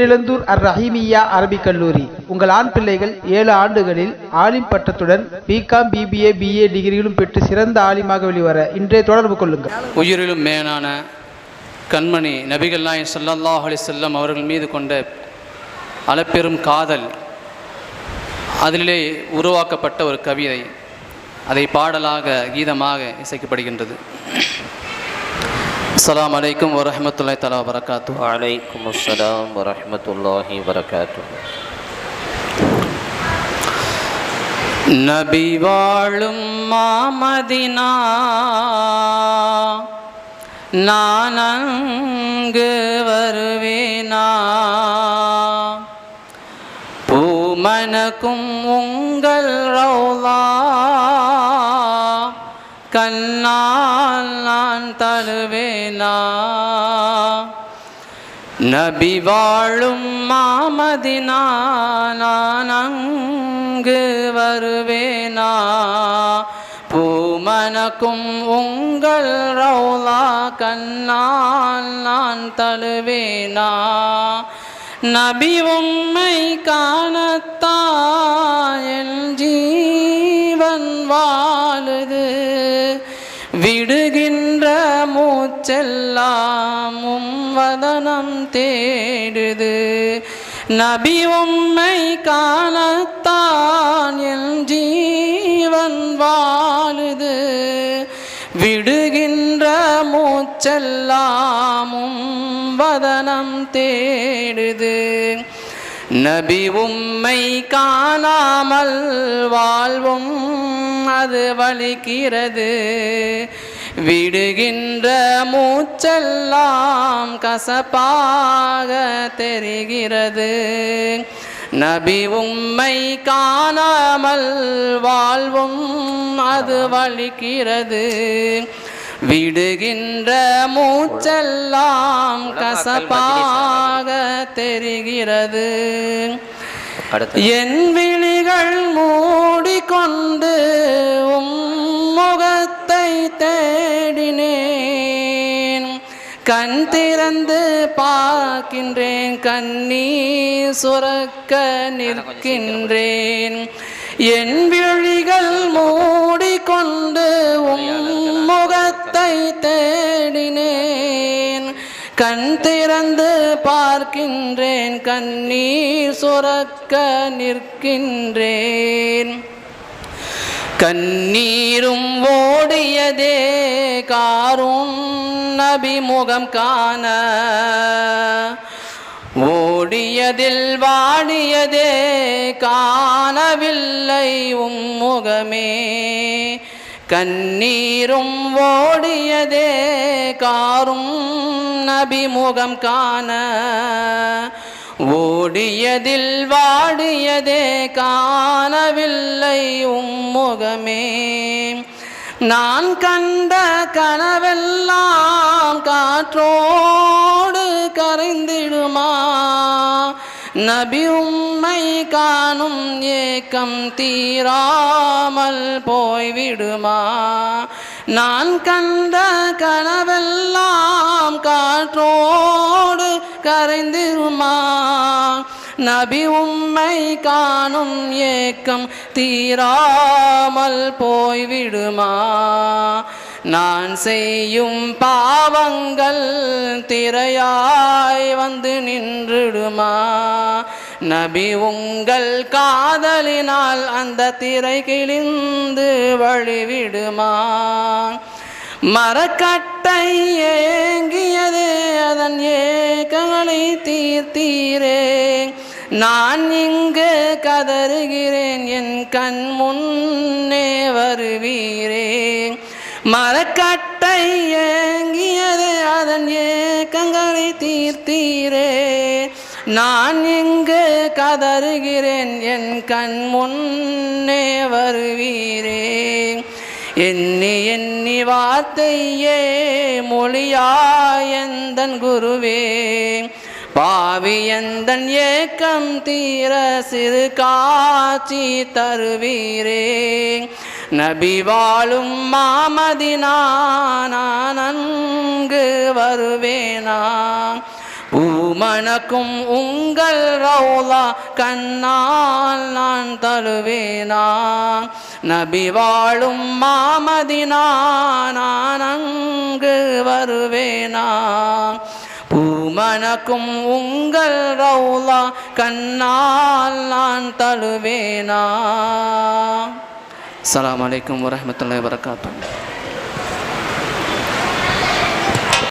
இளந்தூர் அர் ரஹீமியா அரபிக் கல்லூரி. உங்கள் ஆண் பிள்ளைகள் ஏழு ஆண்டுகளில் ஆலிம் பட்டத்துடன் பிகாம் பிபிஏ பிஏ டிகிரிகளும் பெற்று சிறந்த ஆலிமாக வெளிவர இன்றைய தொடர்பு கொள்ளுங்கள். உயிரிலும் மேலான கண்மணி நபிகள் நாயன் சல்லாஹ் அலி செல்லம் அவர்கள் மீது கொண்ட அளப்பெரும் காதல் அதிலே உருவாக்கப்பட்ட ஒரு கவிதை. அதை பாடலாக கீதமாக இசைக்கப்படுகின்றது. அஸ்ஸலாமு அலைக்கும் வரஹ்மத்துல்லாஹி தஆலா வரகாத்து وعليكم السلام ورحمة الله وبركاته நபி வாழும் மாமதினா நான் அங்கு வருவேனா பூமனக்கும் உங்கள் ரௌலா கண்ணால் நான் தழுவேனா நபி வாழும் மாமதினா நான் அங்கு வருவேனா? பூமனக்கும் உங்கள் ரௌலா கண்ணால் நான் தழுவேனா? நபி உம்மை காணத்தான் உலகம் தேடுது. நபி உம்மை காணத்தான் என் ஜீவன் வாழுது. விடுகின்ற மூச்செல்லாமும் வதனம் தேடுது. நபி உம்மை காணாமல் வாழ்வும் அது வலிக்கிறது. விடுகின்ற மூச்செல்லாம் கசப்பாக தெரிகிறது. நபி உம்மை காணாமல் வாழ்வும் அது வலிக்கிறது. விடுகின்ற மூச்செல்லாம் கசப்பாக தெரிகிறது. என் விழிகள் மூடிக்கொண்டு கண் திறந்து பார்க்கின்றேன் கண்ணீர் சுரக்க நிற்கின்றேன். என் விழிகள் மூடிக்கொண்டு உம் முகத்தை தேடினேன். கண் திறந்து பார்க்கின்றேன் கண்ணீர் சுரக்க நிற்கின்றேன். கண்ணீரும் ஓடியதே காரும் நபிமுகம் காண. ஓடியதில் வாடியதே காணவில்லை உம் முகமே கண்ணீரும் ஓடியதே காரும் நபிமுகம் காண. ஓடியதில் வாடியதே காணவில்லை உம்முகமே. நான் கண்ட கனவெல்லாம் காற்றோடு கரைந்திடுமா? நபி உம்மை காணும் ஏக்கம் தீராமல் போய்விடுமா? நான் கண்ட கனவெல்லாம் காற்றோடு கரைந்திருமா? நபி உம்மை காணும் ஏக்கம் தீராமல் போய்விடுமா? நான் செய்யும் பாவங்கள் திரையாய் வந்து நின்றுடுமா? நபி உங்கள் காதலினால் அந்த திரை கிழிந்து வழிவிடுமா? மரக்கட்டை ஏங்கியது அதன் ஏக்கங்களை தீர்த்தீரே. நான் இங்கு கதறுகிறேன் என் கண் முன்னே வருவீரே. மரக்கட்டை ஏங்கியது அதன் ஏக்கங்களை தீர்த்தீரே. நான் இங்கு கதறுகிறேன் என் கண் முன்னே வருவீரே. எண்ணி எண்ணி வார்த்தையே மொழியாயந்தன் குருவே. பாவி எந்தன் ஏக்கம் தீர சிறு காட்சி தருவீரே. நபி வாழும் மாமதினா நான் அங்கு வருவேனா. உமனக்கும் உங்கள் ரௌலா கண்ணால் நான் தருவேனா. நபி வாழும் மாமதினா நான் அங்கு வருவேனா. உமனக்கும் உங்கள் ரௌலா கண்ணால் நான் தருவேனா. அஸ்ஸலாமு அலைக்கும் வரமத்துல வரகாத்துஹு